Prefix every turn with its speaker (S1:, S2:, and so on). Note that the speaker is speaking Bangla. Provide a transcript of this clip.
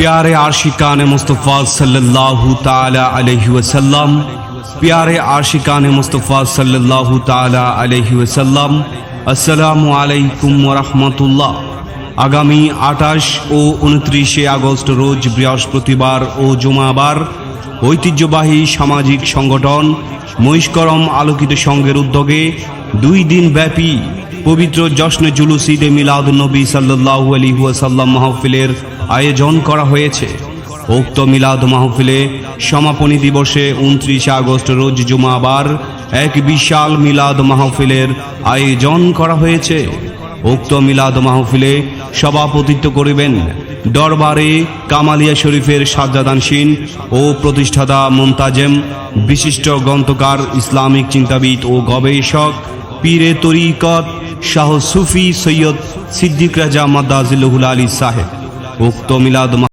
S1: प्यारे आशिकान मुस्तफ़ा सल्लल्लाहु ताला अलैहि वसल्लम प्यारे आशिकान मुस्तफ़ा सल्लल्लाहु ताला अलैहि वसल्लम আসসালামু আলাইকুম রহমতুল্লাহ আগামী আটাশ ও উনত্রিশে আগস্ট রোজ বৃহস্পতিবার ও জুমাবার ঐতিহ্যবাহী সামাজিক সংগঠন মহিষ্করম আলোকিত সংঘের উদ্যোগে দুই দিন ব্যাপী পবিত্র জশ্নে জুলুস ঈদে মিলাদ নবী সাল্লাহ আলী ওয়াসাল্লাম মাহফিলের আয়োজন করা হয়েছে। উক্ত মিলাদ মাহফিলে সমাপনী দিবসে উনত্রিশে আগস্ট রোজ জুমাবার এক বিশাল মিলাদ মাহফিলের আয়োজন করা হয়েছে। উক্ত মিলাদ মাহফিলে সভাপতিত্ব করিবেন দরবারে কামালিয়া শরীফের সাজ্জাদানসীন ও প্রতিষ্ঠাতা মুমতাজেম বিশিষ্ট গ্রন্থকার, ইসলামিক চিন্তাবিদ ও গবেষক, পীরে তরিকত শাহ সুফি সৈয়দ সিদ্দিক রাজা মাদ্দাজিল্লুহুল আলী সাহেব উক্ত মিলাদ